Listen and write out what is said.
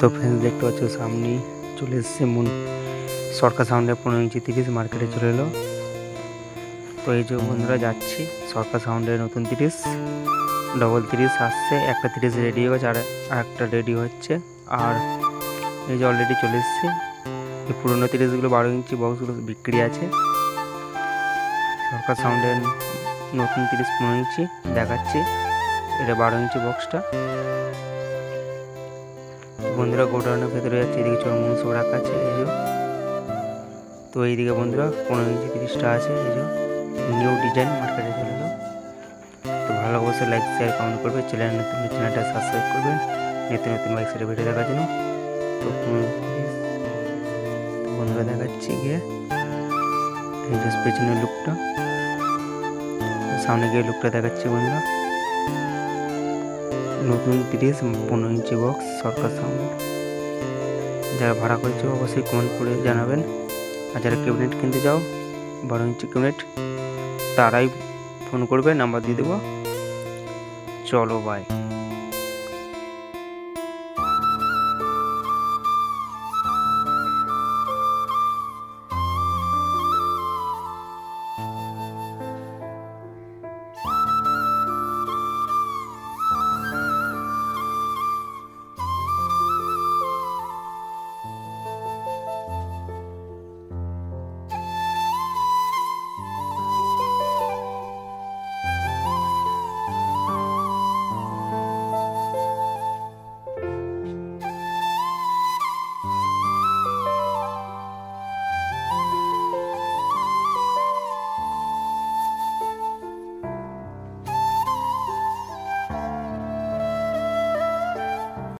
তো ফ্রেন্ডস দেখতে পাচ্ছ, সামনেই চলে এসছে মুন। সরকার সাউন্ডে পনেরো ইঞ্চি তিরিশ মার্কেটে চলে এলো। তো এই যে বন্ধুরা, যাচ্ছি সরকার সাউন্ডের নতুন তিরিশ। ডবল তিরিশ আসছে, একটা তিরিশ রেডি হয়ে গেছে, আর একটা রেডি হচ্ছে। আর এই যে অলরেডি চলে এসছে, এই পুরোনো তিরিশগুলো বারো ইঞ্চি বক্সগুলো বিক্রি আছে। সরকার সাউন্ডের নতুন তিরিশ পনেরো ইঞ্চি দেখাচ্ছি, এটা বারো ইঞ্চি বক্সটা বন্ধুরা গোডাউনের ভেতরে যাচ্ছে, এদিকে চরমুন সব রাখা আছে এই যে। তো এইদিকে বন্ধুরা পনেরো ইঞ্চি তিরিশটা আছে, এই যে। নিউ ডিজাইন মার্কেটে চলে এলো। তো ভালো অবশ্যই লাইক শেয়ার কমেন্ট করবে। চ্যানেল নতুন চ্যানেলটা সাবস্ক্রাইব করবেন নিত্য নতুন বাইক সেটা ভিডিও দেখার জন্য। তো বন্ধুরা দেখাচ্ছি গিয়ে। এই যে পেছনের লুকটা সামনে গিয়ে লুকটা দেখাচ্ছি বন্ধুরা। নতুন তিরিশ পনেরো ইঞ্চি বক্স সরকার সাউন্ড যারা ভাড়া করেছে অবশ্যই কমেন্ট করে জানাবেন। আর যারা ক্যাবিনেট কিনতে চাও, বারো ইঞ্চি ক্যাবিনেট তারাই ফোন করবে নাম্বার দিয়ে দেবো। চলো বাই